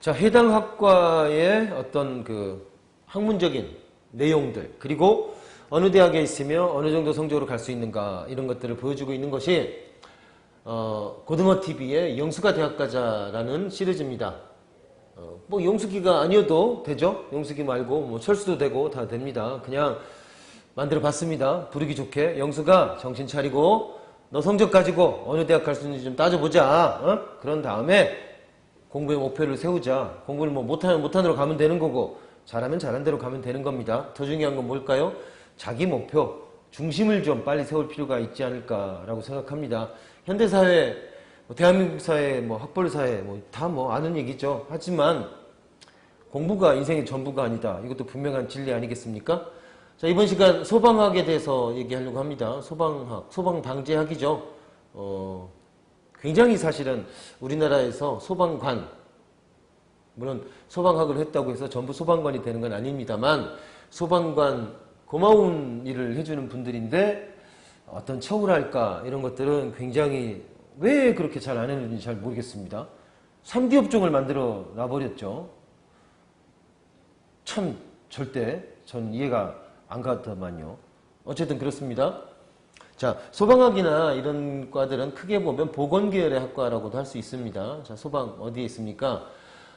자, 해당 학과의 어떤 그 학문적인 내용들, 그리고 어느 대학에 있으며 어느 정도 성적으로 갈 수 있는가, 이런 것들을 보여주고 있는 것이, 어, 고등어 TV의 영수가 대학가자라는 시리즈입니다. 어, 뭐 영수기가 아니어도 되죠? 영수기 말고 뭐 철수도 되고 다 됩니다. 그냥 만들어 봤습니다. 부르기 좋게. 영수가 정신 차리고 너 성적 가지고 어느 대학 갈 수 있는지 좀 따져보자. 어? 그런 다음에 공부의 목표를 세우자. 공부를 뭐 못하면 못하는 대로 가면 되는 거고 잘하면 잘한 대로 가면 되는 겁니다. 더 중요한 건 뭘까요? 자기 목표, 중심을 좀 빨리 세울 필요가 있지 않을까라고 생각합니다. 현대사회, 뭐 대한민국 사회, 뭐 학벌 사회, 뭐 다 뭐 아는 얘기죠. 하지만 공부가 인생의 전부가 아니다. 이것도 분명한 진리 아니겠습니까? 자, 이번 시간 소방학에 대해서 얘기하려고 합니다. 소방학, 소방방재학이죠. 어, 굉장히 사실은 우리나라에서 소방관, 물론 소방학을 했다고 해서 전부 소방관이 되는 건 아닙니다만, 소방관 고마운 일을 해주는 분들인데, 어떤 처우랄까, 이런 것들은 굉장히 왜 그렇게 잘안 해주는지 잘 모르겠습니다. 3D 업종을 만들어 놔버렸죠. 참 절대 전 이해가 안 가더만요. 어쨌든 그렇습니다. 자, 소방학이나 이런 과들은 크게 보면 보건계열의 학과라고도 할 수 있습니다. 자, 소방 어디에 있습니까?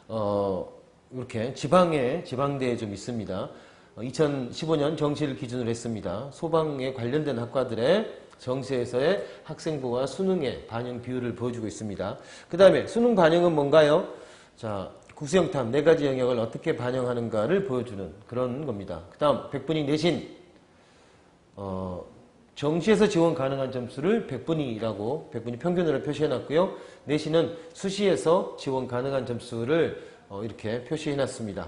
어, 이렇게 지방에, 지방대에 좀 있습니다. 2015년 정시를 기준으로 했습니다. 소방에 관련된 학과들의 정시에서의 학생부와 수능의 반영 비율을 보여주고 있습니다. 그 다음에 수능 반영은 뭔가요? 자, 구수영탐 네 가지 영역을 어떻게 반영하는가를 보여주는 그런 겁니다. 그 다음, 백분위 내신. 어, 정시에서 지원 가능한 점수를 100분위라고 100분위 평균으로 표시해 놨고요. 내신은 수시에서 지원 가능한 점수를 어, 이렇게 표시해 놨습니다.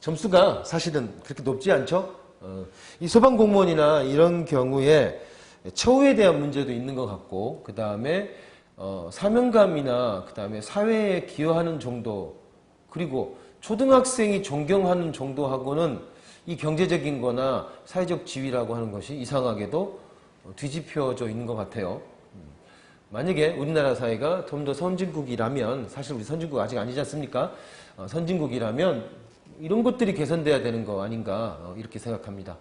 점수가 사실은 그렇게 높지 않죠? 어, 이 소방공무원이나 이런 경우에 처우에 대한 문제도 있는 것 같고, 그 다음에 어, 사명감이나 그 다음에 사회에 기여하는 정도, 그리고 초등학생이 존경하는 정도하고는 이 경제적인 거나 사회적 지위라고 하는 것이 이상하게도 어, 뒤집혀져 있는 것 같아요. 음. 만약에 우리나라 사회가 좀 더 선진국이라면, 사실 우리 선진국 아직 아니지 않습니까? 어, 선진국이라면 이런 것들이 개선돼야 되는 거 아닌가, 어, 이렇게 생각합니다.